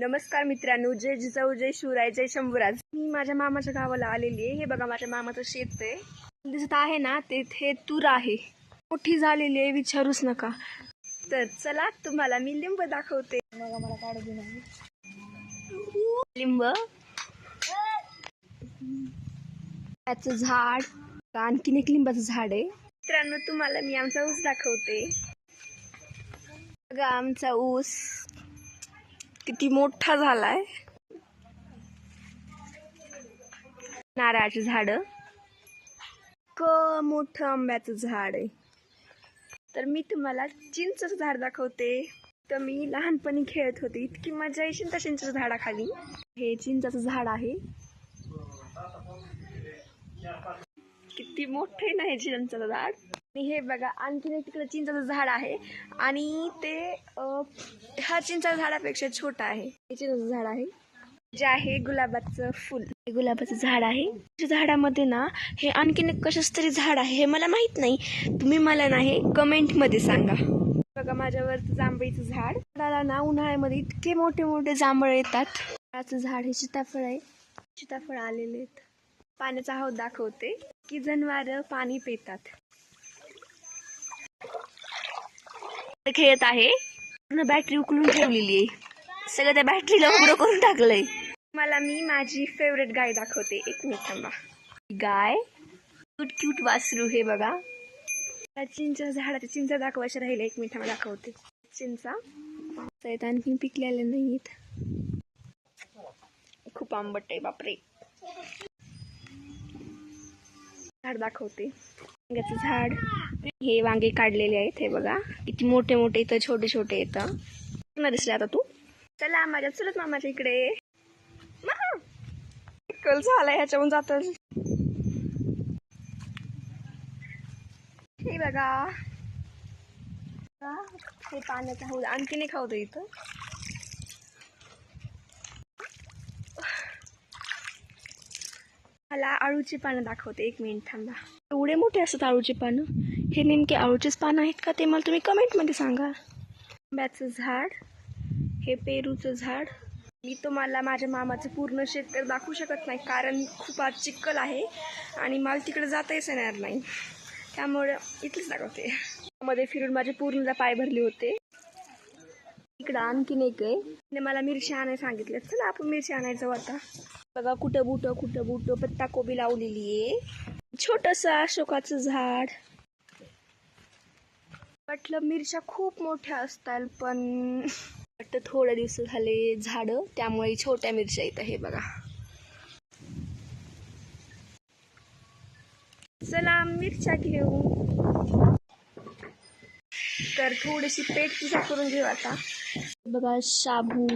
नमस्कार मित्रांनो जय जिजाऊ जय शिवराय जय शंभूराज. मी माझ्या मामाच्या गावाला आलेली आहे. हे बघा माझ्या मामाचं शेत आहे. दिसत आहे ना तेथे तूर आहे. मोठी झालेली आहे विचारूच नका. तर चला तुम्हाला मी लिंब दाखवते. लिंब. त्याचं झाड आणखीन एक लिंबाचं झाड आहे. मित्रांनो तुम्हाला मी आमचा ऊस दाखवते. बघा आमचा ऊस. किती मोठा झालाय. नारळाची झाड. क मोठं आंब्याचं झाड आहे. तर मी तुम्हाला चिंचचं झाड दाखवते. तर मी लहानपणी खेळत होते. इतकी मजा येशील त्या चिंचच्या झाडाखाली. हे चिंचाचं झाड आहे. किती मोठे नाही चिंचाचं झाड? आणि हे बघा आणखीन एक तिकडे चिंचाचं झाड आहे. आणि ते ह्या चिंचा झाडापेक्षा छोटा आहे. हे चिंचाचं झाड आहे. जे आहे गुलाबाचं फुल. हे गुलाबाचं झाड आहे. झाडामध्ये ना हे आणखीन एक कशाच तरी झाड आहे हे मला माहीत नाही. तुम्ही मला नाही कमेंटमध्ये सांगा. बघा माझ्यावर जांभळीचं झाड. झाडाला ना उन्हाळ्यामध्ये इतके मोठे मोठे जांभळ येतात. झाडाचं झाड हे सीताफळ आहे. सीताफळ आलेले आहेत. पाण्याचा हौद दाखवते की जनावर पाणी पितात. खेळत आहे. पूर्ण बॅटरी उकलून ठेवलेली आहे. सगळं त्या बॅटरीला उघडं करून टाकलंय. मला मी माझी फेवरेट गाय दाखवते. एक मिनिट थांबा. गाय क्यूट क्यूट वासरू हे बघा. त्या चिंचा झाडाच्या चिंचा दाखवायच्या राहिले एक मिनिट थांबा दाखवते. चिंचा आहेत आणखी पिकलेले नाहीत. खूप आंबट आहे बापरे. झाड दाखवते. झाड. हे वांगे काढलेले आहेत हे बघा. किती मोठे मोठे इथं छोटे छोटे येतं दिसले आता तू. चला माझ्या चलत मामाच्या इकडे. कल झाला ह्याच्याहून जात हे बघा. हे पाण्याचा हौद आणखी एक हौद इथं. मला आळूची पानं दाखवते. एक मिनिट थांबा. एवढे मोठे असतात आळूची पानं? हे नेमके आळूचेच पानं आहेत का ते मला तुम्ही कमेंटमध्ये सांगा. आंब्याचं झाड हे पेरूचं झाड. मी तुम्हाला माझ्या मामाचं पूर्ण शेत तर दाखवू शकत नाही कारण खूप आज चिखल आहे आणि मला तिकडे जाताच येणार नाही. त्यामुळे इथलीच दाखवते. मध्ये फिरून माझे पूर्णला पाय भरले होते. इकडं आणखीन एक आहे. तिने मला मिरची आणायला सांगितलं. चला आपण मिरची आणायचं आता. बघा कुठं बुट कुठं बुट पत्ता कोबी लावलेली आहे. छोटंसं अशोकाचं झाड. वाटलं मिरच्या खूप मोठ्या असतात पण वाटतं थोड्या दिवस झाले झाडं त्यामुळे छोट्या मिरच्या येत आहे बघा. चला मिरच्या घेऊ. तर थोडीशी पेट पूजा करून घेऊ आता. बघा शाबू